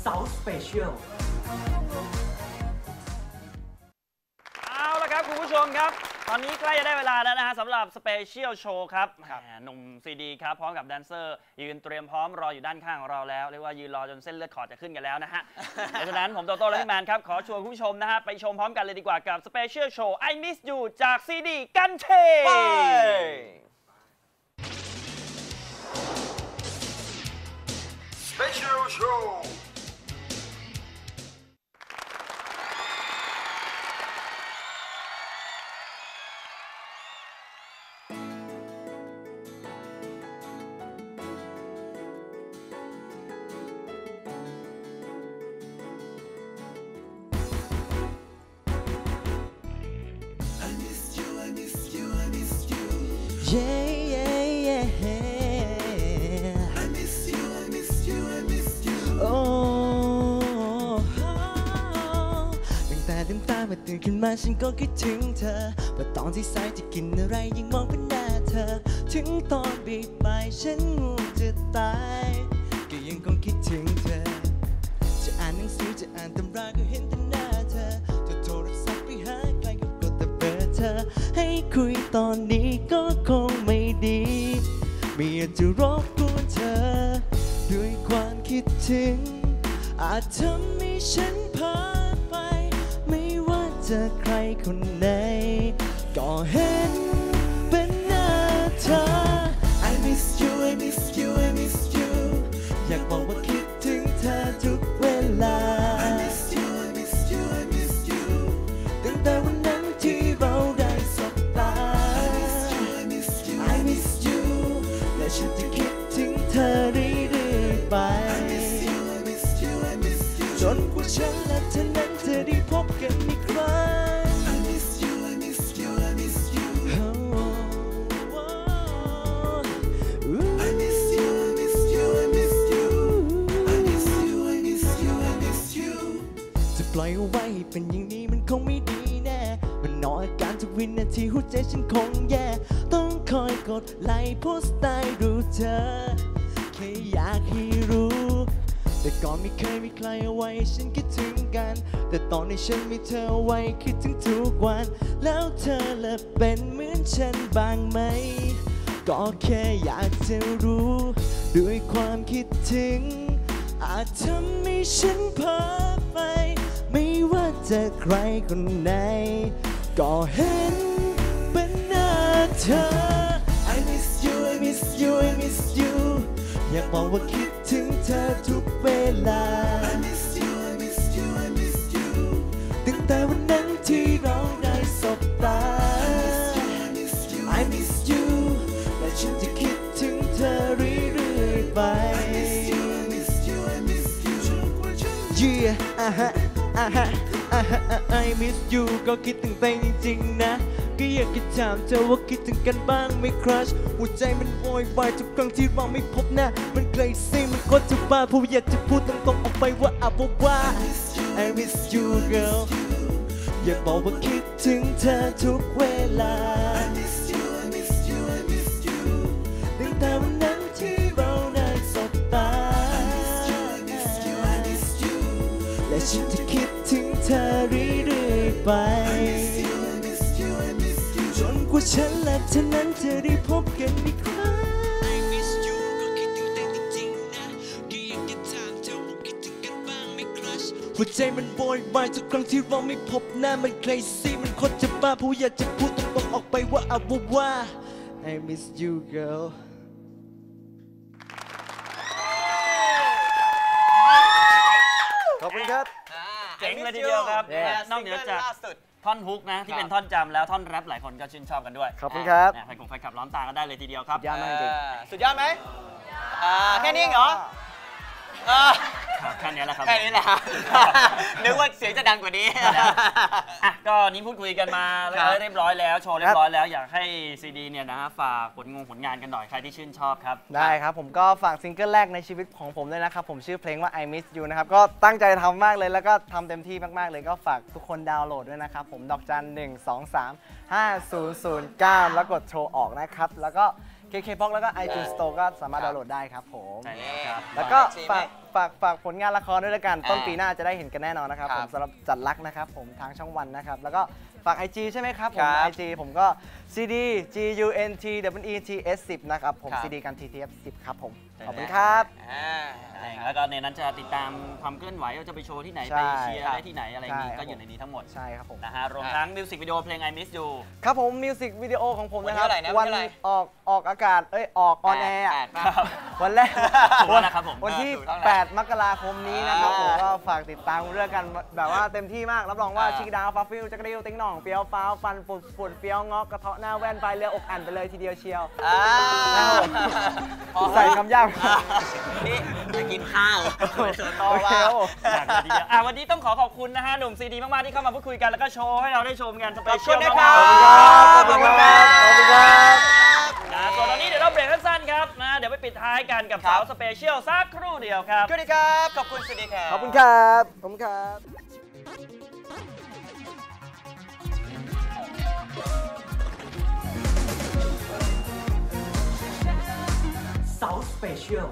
เสาสเปเชียล เอาละครับ คุณผู้ชมครับ ตอนนี้ใกล้จะได้เวลาแล้วนะฮะสำหรับสเปเชียลโชว์ครับ แหมหนุ่มซีดีครับ พร้อมกับแดนเซอร์ ยืนเตรียมพร้อมรออยู่ด้านข้างของเราแล้ว เรียกว่ายืนรอจนเส้นเลือดขอดจะขึ้นกันแล้วนะฮะ เพราะฉะนั้นผมโตโต้และพี่แมนครับ ขอชวนคุณผู้ชมนะฮะ ไปชมพร้อมกันเลยดีกว่ากับสเปเชียลโชว์ I Miss You จากซีดีกันเท Special Show เย้เย้เย้ I miss you I miss you I miss you โอ้ตั้งแต่ลืมตามาตื่นขึ้นมาฉันก็คิดถึงเธอว่าตอนที่สายจะกินอะไรยังมองเป็นหน้าเธอ ถึงตอนบีบไปฉันง่วงจะตาย ก็ยังคงคิดถึงเธอ จะอ่านหนังสือจะอ่านตำราก็ คุยตอนนี้ก็คงไม่ดีไม่อยากจะรบกวนเธอ ด้วยความคิดถึง อาจทำให้ฉันพลานไป ไม่ว่าจะใครคนไหน ก็เห็น ปล่อยเอาไว้เป็นอย่างนี้มันคงไม่ดีแน่ มันนอนอาการทุกวินาทีหัวใจฉันคงแย่ ต้องคอยกดไลค์โพสต์ใต้รูปเธอ แค่อยากให้รู้ แต่ก่อนไม่เคยมีใครเอาไว้ฉันคิดถึงกัน แต่ตอนนี้ฉันมีเธอเอาไว้คิดถึงทุกวัน แล้วเธอละเป็นเหมือนฉันบ้างไหม ก็แค่อยากจะรู้ ด้วยความคิดถึง อาจทำให้ฉันเพ้อ ว่าจะใครคนไหน ก็เห็นเป็นหน้าเธอ I miss you I miss you I miss you อยากบอกว่าคิดถึงเธอทุกเวลา I miss you I miss you I miss you ตั้งแต่วันนั้นที่เราได้สบตา I miss you I miss you และฉันจะคิดถึงเธอเรื่อยๆไป I miss you I miss you I miss you Yeah อะฮะอะฮะอะฮะ I miss you ก็คิดถึงไปจริงๆนะ ก็อยากจะถามเธอว่าคิดถึงกันบ้างไหมครัชหัวใจมันโวยวายทุกครั้งที่เราไม่พบหน้า มันเคยซีมันโคตรจะบ้าเพราะอยากจะพูดตรงๆออกไปว่าอาบว่า I miss you girl อยากบอกว่าคิดถึงเธอทุกเวลา I miss you I miss you I miss you ตั้งแต่วันนั้นที่เราได้สบตา I miss you I miss you I miss you และฉันจะ ว่าฉันและเธอนั้นจะได้พบกันอีกครั้ง I miss you ก็คิดถึงแต่จริงๆนะก็อยากจะถามเธอว่าคิดถึงกันบ้างไหมครัชหัวใจมันโวยวายทุกครั้งที่เราไม่พบหน้ามันเคยซีมันโคตรจะบ้าเพราะอยากจะพูดตรงๆออกไปว่าอาว่าว่า I miss you girl ขอบคุณครับ เจ๋งเลยทีเดียวครับเย้นอกเหนือจาก ล่าสุด ท่อนฮุกนะ ที่เป็นท่อนจำแล้วท่อนแรปหลายคนก็ชื่นชอบกันด้วยขอบคุณครับแหมแฟนคงแฟนคลับล้อมตากันได้เลยทีเดียวครับ ยอดมากจริงสุดยอดไหมอ่าแค่นี้เองเหรอเออ ครับแค่นี้แหละครับแค่นี้แหละนึกว่าเสียงจะดังกว่านี้อะก็นี้พูดคุยกันมาแล้วครับเรียบร้อยแล้วโชว์เรียบร้อยแล้วอยากให้ซีดีเนี่ยนะฮะฝากผลงงผลงานกันหน่อยใครที่ชื่นชอบครับ ได้ครับผมก็ฝากซิงเกิลแรกในชีวิตของผมด้วยนะครับ ผมชื่อเพลงว่า I Miss You นะครับ ก็ตั้งใจทำมากเลยแล้วก็ทำเต็มที่มากๆเลยก็ฝากทุกคนดาวน์โหลดด้วยนะครับผมดอกจัน1 2 3 5 0 0 9 แล้วกดโทรออกนะครับ แล้วก็ KKBOX แล้วก็ iTunes Store ก็สามารถดาวน์โหลดได้ครับผม ใช่แล้วครับ แล้วก็ใช่ไหมฝาก ฝากฝากผลงานละครด้วยละกัน ต้นอ่าปีหน้าจะได้เห็นกันแน่นอนนะครับคผรับมสำหรับจัดรักนะครับ ผมทางช่องวันนะครับ แล้วก็ฝาก IG ใช่ไหมครับผม ครับ IG ผมก็ CD G U N T W E T S 10นะครับผม ครับ CD กัน TTF 10ครับผมใช่ขอบคุณครับ อ่า แล้วก็ในนั้นจะติดตามความเคลื่อนไหวว่าจะไปโชว์ที่ไหน ใช่ไปเชียร์ได้ที่ไหนอะไรอย่างนี้ใช่ครับ ก็อยู่ในนี้ทั้งหมดใช่ครับผม นะฮะรวมทั้งมิวสิกวิดีโอเพลง I Miss You ครับผมมิวสิกวิดีโอของผมนะครับวันที่เท่าไหร่นะวัวันที่เท่าไหร่ ออกออกอากาศเอ้ยออกออนแอร์แปดป่ะ วันแรกถูกแล้วนะครับผมวันที่ถูกต้องแล้ว 8มกราคมนี้นะครับอ่าผมก็ฝากติดตามเรื่องกันแบบว่าเต็มที่มาก รับรองว่าอ่าชิคดาวฟ้าฟิวจักรดิวติ๊งหน่องเปียวฟ้าวฟันปุดฝุ่นเปียวงอกกระเทาะหน้าแว่นไปเรืออกอ่านไปเลยทีเดียวเชียวอ่าพอใส่คำยากนี่จะกินข้าวเสือโตโอเคว่าครับผมอยากเลยทีเดียวอะวันนี้ต้องขอขอบคุณนะฮะหนุ่มซีดีมากๆที่เข้ามาพูดคุยกันแล้วก็โชว์ให้เราได้ชมกันสเปขอบเชีคุยณลนะคมารักบขอบคุณครับขอบคุณครับๆนะส่วนตอนนี้เดี๋ยวเราเบรกสั้นๆครับนะเดี๋ยวไปปิดท้ายกันกับครัสาบวสเปเชียลสักครู่ เดียวครับสวัสดีครับ ขอบคุณสวัสดีครับ ขอบคุณครับ ขอบคุณครับ South Special